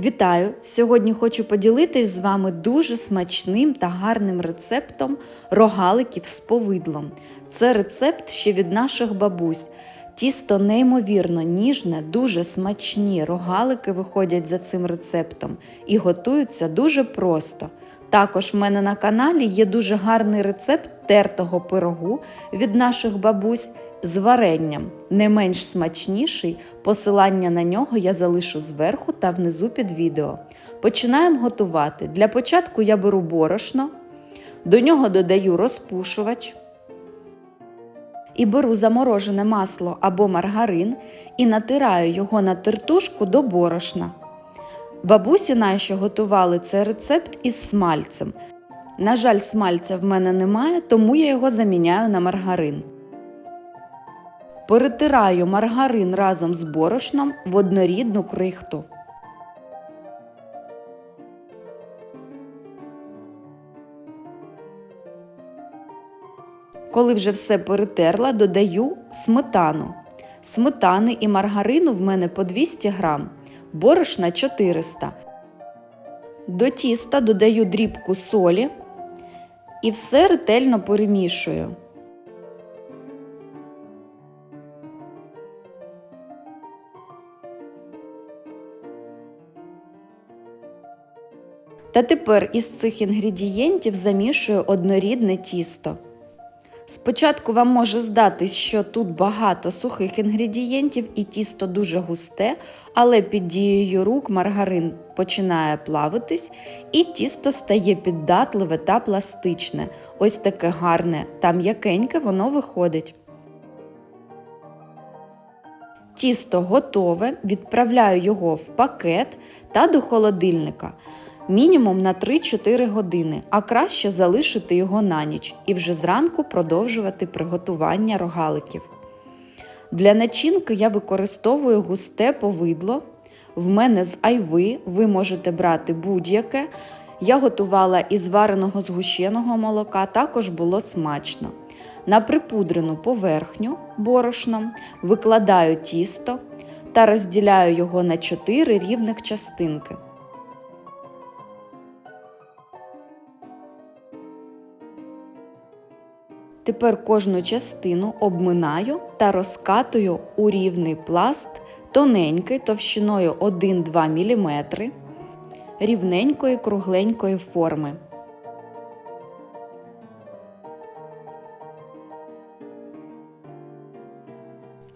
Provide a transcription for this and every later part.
Вітаю! Сьогодні хочу поділитись з вами дуже смачним та гарним рецептом рогаликів з повидлом. Це рецепт ще від наших бабусь. Тісто неймовірно ніжне, дуже смачні рогалики виходять за цим рецептом і готуються дуже просто. Також в мене на каналі є дуже гарний рецепт тертого пирогу від наших бабусь з варенням. Не менш смачніший, посилання на нього я залишу зверху та внизу під відео. Починаємо готувати. Для початку я беру борошно, до нього додаю розпушувач. І беру заморожене масло або маргарин і натираю його на тертушку до борошна. Бабусі наші готували цей рецепт із смальцем. На жаль, смальця в мене немає, тому я його заміняю на маргарин. Перетираю маргарин разом з борошном в однорідну крихту. Коли вже все перетерла, додаю сметану. Сметани і маргарину в мене по 200 грам, борошна 400. До тіста додаю дрібку солі і все ретельно перемішую. Та тепер із цих інгредієнтів замішую однорідне тісто. Спочатку вам може здатись, що тут багато сухих інгредієнтів і тісто дуже густе, але під дією рук маргарин починає плавитись і тісто стає піддатливе та пластичне. Ось таке гарне та м'якеньке воно виходить. Тісто готове, відправляю його в пакет та до холодильника мінімум на 3-4 години, а краще залишити його на ніч і вже зранку продовжувати приготування рогаликів. Для начинки я використовую густе повидло. В мене з айви ви можете брати будь-яке. Я готувала із вареного згущеного молока, також було смачно. На припудрену поверхню борошном викладаю тісто та розділяю його на 4 рівних частинки. Тепер кожну частину обминаю та розкатую у рівний пласт тоненький товщиною 1-2 мм рівненької кругленької форми.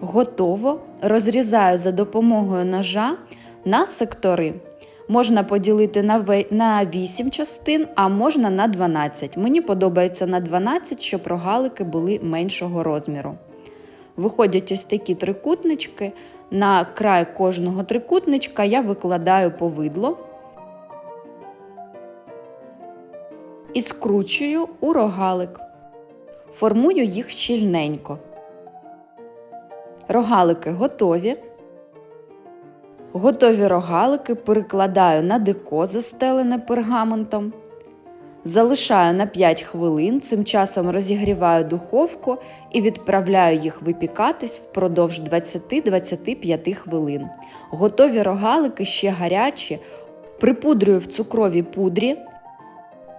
Готово розрізаю за допомогою ножа на сектори. Можна поділити на 8 частин, а можна на 12. Мені подобається на 12, щоб рогалики були меншого розміру. Виходять ось такі трикутнички. На край кожного трикутничка я викладаю повидло і скручую у рогалик. Формую їх щільненько. Рогалики готові. Готові рогалики перекладаю на деко, застелене пергаментом. Залишаю на 5 хвилин, цим часом розігріваю духовку і відправляю їх випікатись впродовж 20-25 хвилин. Готові рогалики ще гарячі, припудрюю в цукровій пудрі.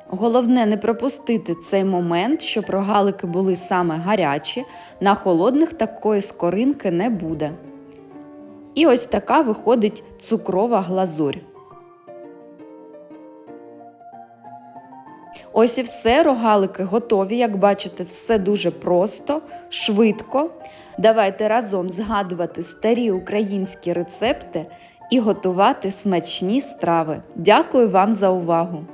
Головне не пропустити цей момент, щоб рогалики були саме гарячі, на холодних такої скоринки не буде. І ось така виходить цукрова глазурь. Ось і все, рогалики готові. Як бачите, все дуже просто, швидко. Давайте разом згадувати старі українські рецепти і готувати смачні страви. Дякую вам за увагу!